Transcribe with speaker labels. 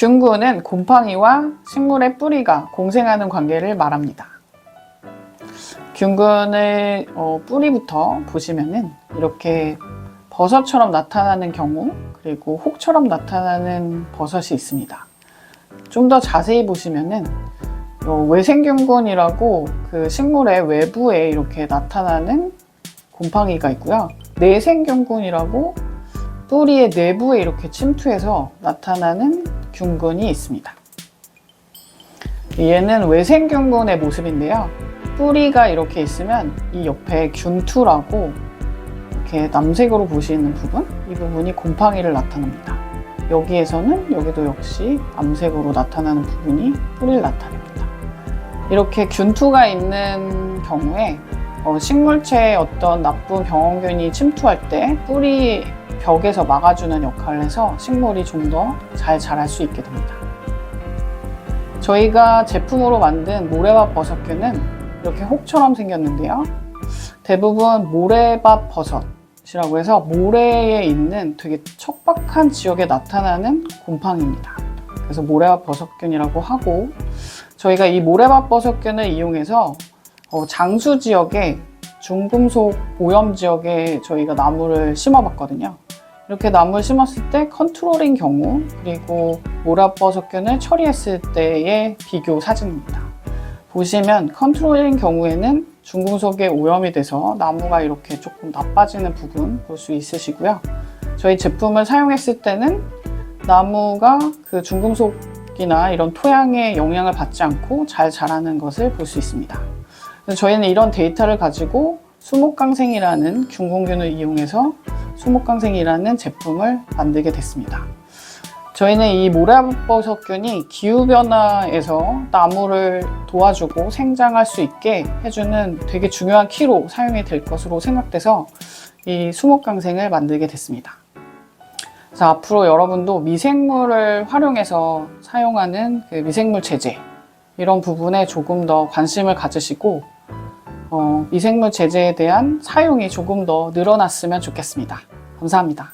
Speaker 1: 균군은 곰팡이와 식물의 뿌리가 공생하는 관계를 말합니다. 균군의 어, 뿌리부터 보시면은 이렇게 버섯처럼 나타나는 경우 그리고 혹처럼 나타나는 버섯이 있습니다. 좀 더 자세히 보시면은 어, 외생균군이라고 그 식물의 외부에 이렇게 나타나는 곰팡이가 있고요. 내생균군이라고 뿌리의 내부에 이렇게 침투해서 나타나는 균군이 있습니다. 얘는 외생균군의 모습인데요. 뿌리가 이렇게 있으면 이 옆에 균투라고 이렇게 남색으로 보시는 부분, 이 부분이 곰팡이를 나타냅니다. 여기에서는 여기도 역시 남색으로 나타나는 부분이 뿌리를 나타냅니다. 이렇게 균투가 있는 경우에 어, 식물체에 어떤 나쁜 병원균이 침투할 때 뿌리 벽에서 막아주는 역할을 해서 식물이 좀 더 잘 자랄 수 있게 됩니다. 저희가 제품으로 만든 모래밥 버섯균은 이렇게 혹처럼 생겼는데요. 대부분 모래밥 버섯이라고 해서 모래에 있는 되게 척박한 지역에 나타나는 곰팡이입니다. 그래서 모래밥 버섯균이라고 하고 저희가 이 모래밥 버섯균을 이용해서 어, 장수 지역에 중금속 오염 지역에 저희가 나무를 심어봤거든요. 이렇게 나무를 심었을 때 컨트롤인 경우 그리고 모라버섯균을 처리했을 때의 비교 사진입니다. 보시면 컨트롤인 경우에는 중금속에 오염이 돼서 나무가 이렇게 조금 나빠지는 부분 볼 수 있으시고요. 저희 제품을 사용했을 때는 나무가 그 중금속이나 이런 토양의 영향을 받지 않고 잘 자라는 것을 볼 수 있습니다. 저희는 이런 데이터를 가지고 수목강생이라는 균공균을 이용해서 수목강생이라는 제품을 만들게 됐습니다. 저희는 이 모래버섯균이 기후변화에서 나무를 도와주고 생장할 수 있게 해주는 되게 중요한 키로 사용이 될 것으로 생각돼서 이 수목강생을 만들게 됐습니다. 그래서 앞으로 여러분도 미생물을 활용해서 사용하는 그 미생물 제재 이런 부분에 조금 더 관심을 가지시고 어, 미생물 제재에 대한 사용이 조금 더 늘어났으면 좋겠습니다. 감사합니다.